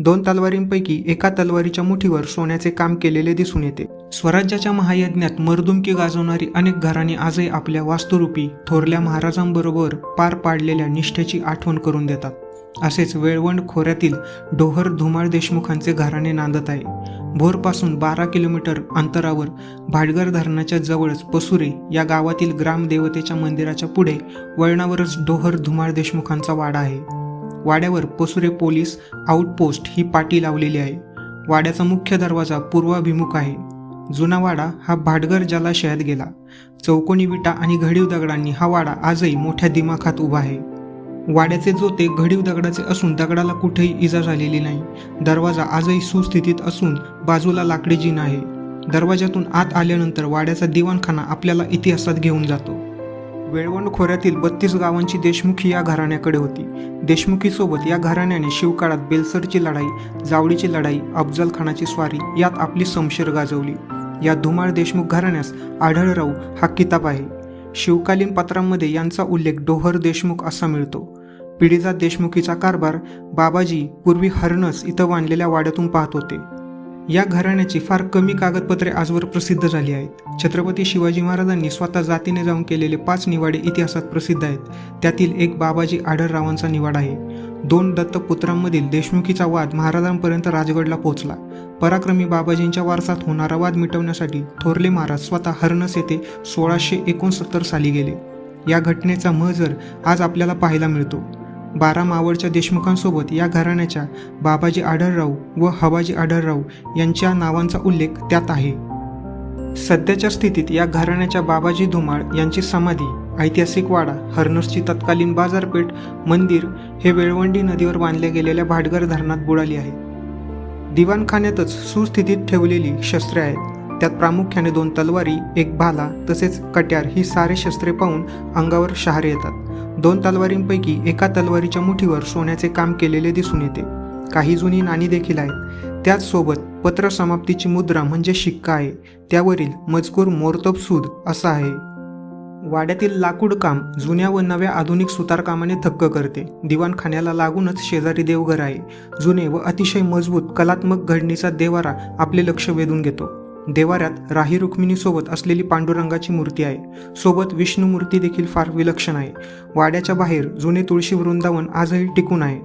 दोन तलवारींपैकी एका तलवारीच्या मुठीवर सोन्याचे काम केलेले दिसून येते. स्वराज्याच्या महायज्ञात मर्दुमकी गाजवणारी अनेक घराणी आजही आपल्या वास्तुरूपी थोरल्या महाराजांबरोबर पार पाडलेल्या निष्ठेची आठवण करून देतात. असेच वेळवंड खोऱ्यातील डोहर धुमाळ देशमुखांचे घराणे नांदत आहे. भोरपासून बारा किलोमीटर अंतरावर भाटगर धरणाच्या जवळच पसुरे या गावातील ग्रामदेवतेच्या मंदिराच्या पुढे वळणावरच डोहर धुमाळ देशमुखांचा वाडा आहे. वाड्यावर पसुरे पोलीस आउटपोस्ट ही पाटी लावलेली आहे. वाड्याचा मुख्य दरवाजा पूर्वाभिमुख आहे. जुना वाडा हा भाटगर जलाशयात गेला. चौकोनी विटा आणि घडीव दगडांनी हा वाडा आजही मोठ्या दिमाखात उभा आहे. वाड्याचे जोते घडीव दगडाचे असून दगडाला कुठेही इजा झालेली नाही. दरवाजा आजही सुस्थितीत असून बाजूला लाकडी जिना आहे. दरवाजातून आत आल्यानंतर वाड्याचा दिवाणखाना आपल्याला इतिहासात घेऊन जातो. वेळवंड खोऱ्यातील बत्तीस गावांची देशमुखी या घराण्याकडे होती. देशमुखीसोबत या घराण्याने शिवकाळात बेलसरची लढाई जावळीची लढाई अफजल खानाची स्वारी यात आपली समशेर गाजवली. या धुमाळ देशमुख घराण्यास आढळराव हा किताब आहे. शिवकालीन पत्रांमध्ये यांचा उल्लेख डोहर देशमुख असा मिळतो. पिढीजात देशमुखीचा कारभार बाबाजी पूर्वी हरणस इथं बांधलेल्या वाड्यातून पाहत होते. या घराण्याची फार कमी कागदपत्रे आजवर प्रसिद्ध झाली आहेत. छत्रपती शिवाजी महाराजांनी स्वतः जातीने जाऊन केलेले पाच निवाडे इतिहासात प्रसिद्ध आहेत. त्यातील एक बाबाजी आढळरावांचा निवाडा आहे. दोन दत्तपुत्रांमधील देशमुखीचा वाद महाराजांपर्यंत राजगडला पोहोचला. पराक्रमी बाबाजींच्या वारसात होणारा वाद मिटवण्यासाठी थोरले महाराज स्वतः हरणस येथे सोळाशे एकोणसत्तर साली गेले. या घटनेचा महजर आज आपल्याला पाहायला मिळतो. बारा मावळच्या देशमुखांसोबत या घराण्याच्या बाबाजी आढळराव व हवाजी आढळराव यांच्या नावांचा उल्लेख त्यात आहे. सध्याच्या स्थितीत या घराण्याच्या बाबाजी धुमाळ यांची समाधी ऐतिहासिक वाडा हर्नसची तत्कालीन बाजारपेठ मंदिर हे वेळवंडी नदीवर बांधल्या गेलेल्या भाटघर धरणात बुडाली आहे. दिवाणखान्यातच सुस्थितीत ठेवलेली शस्त्रे आहेत. त्यात प्रामुख्याने दोन तलवारी एक भाला तसेच कट्यार ही सारे शस्त्रे पाहून अंगावर शहारे येतात. दोन तलवारींपैकी एका तलवारीच्या मुठीवर सोन्याचे काम केलेले दिसून येते. काही जुनी नाणी देखील आहेत. त्याचसोबत पत्र समाप्तीची मुद्रा म्हणजे शिक्का आहे. त्यावरील मजकूर मोरतबसूद असा आहे. वाड्यातील लाकूड काम जुन्या व नव्या आधुनिक सुतारकामाने थक्क करते. दिवाणखान्याला लागूनच शेजारी देवघर आहे. जुने व अतिशय मजबूत कलात्मक घडणीचा देवारा आपले लक्ष वेधून घेतो. देवाऱ्यात राही रुक्मिणीसोबत असलेली पांडुरंगाची मूर्ती आहे. सोबत विष्णू मूर्ती देखील फार विलक्षण आहे. वाड्याच्या बाहेर जुने तुळशी वृंदावन आजही टिकून आहे.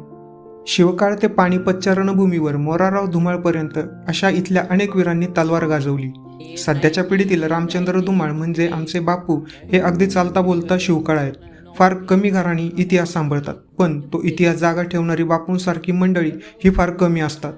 शिवकाळ ते पाणीपतच्या रणभूमीवर मोराराव धुमाळपर्यंत अशा इथल्या अनेक वीरांनी तलवार गाजवली. सध्याच्या पिढीतील रामचंद्र धुमाळ म्हणजे आमचे बापू हे अगदी चालता बोलता शिवकाळ आहेत. फार कमी घराणी इतिहास सांभाळतात पण तो इतिहास जागा ठेवणारी बापूंसारखी मंडळी ही फार कमी असतात.